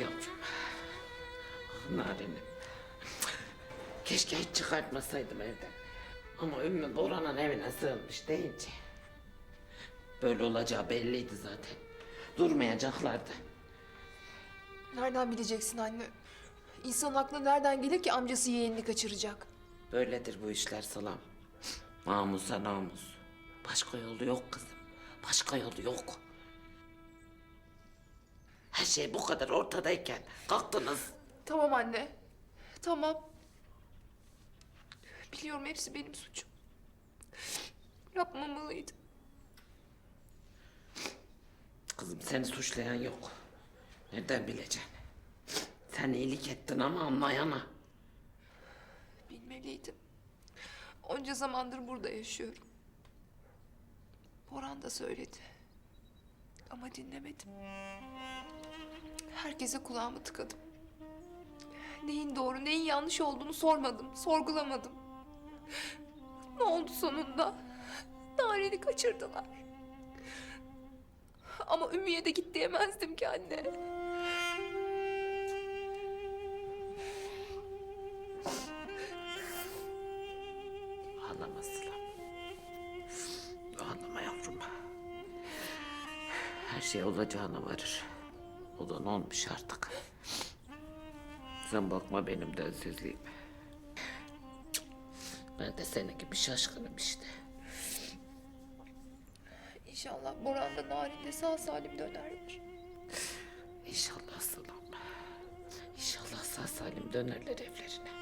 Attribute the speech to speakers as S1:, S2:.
S1: yavrum. Narenim. Keşke hiç çıkartmasaydım evden. Ama Ümmü Boran'ın evine sığınmış deyince. Böyle olacağı belliydi zaten. Durmayacaklardı.
S2: Nereden bileceksin anne? İnsanın aklına nereden gelir ki amcası yeğenini kaçıracak?
S1: Böyledir bu işler salam. Namusa namus. Başka yolu yok kızım. Başka yolu yok. Her şey bu kadar ortadayken kalktınız.
S2: Tamam anne. Tamam. Biliyorum hepsi benim suçum. Yapmamalıydım.
S1: Kızım seni suçlayan yok. Nereden bileceksin? Sen iyilik ettin ama anlayana.
S2: Bilmeliydim. Onca zamandır burada yaşıyorum. Boran da söyledi. Ama dinlemedim. Herkese kulağımı tıkadım. Neyin doğru, neyin yanlış olduğunu sormadım, sorgulamadım. Ne oldu sonunda? Naren'i kaçırdılar. Ama Ümmü'ye de git diyemezdim ki anne.
S1: Ağlama Sılam. Ağlama yavrum. Her şey olacağına varır. Olan olmuş artık. Sen bakma benim densizliğime. Ben de senin gibi şaşkınım işte.
S2: İnşallah Boran da Narin de sağ salim dönerler.
S1: İnşallah Sılam. İnşallah sağ salim dönerler evlerine.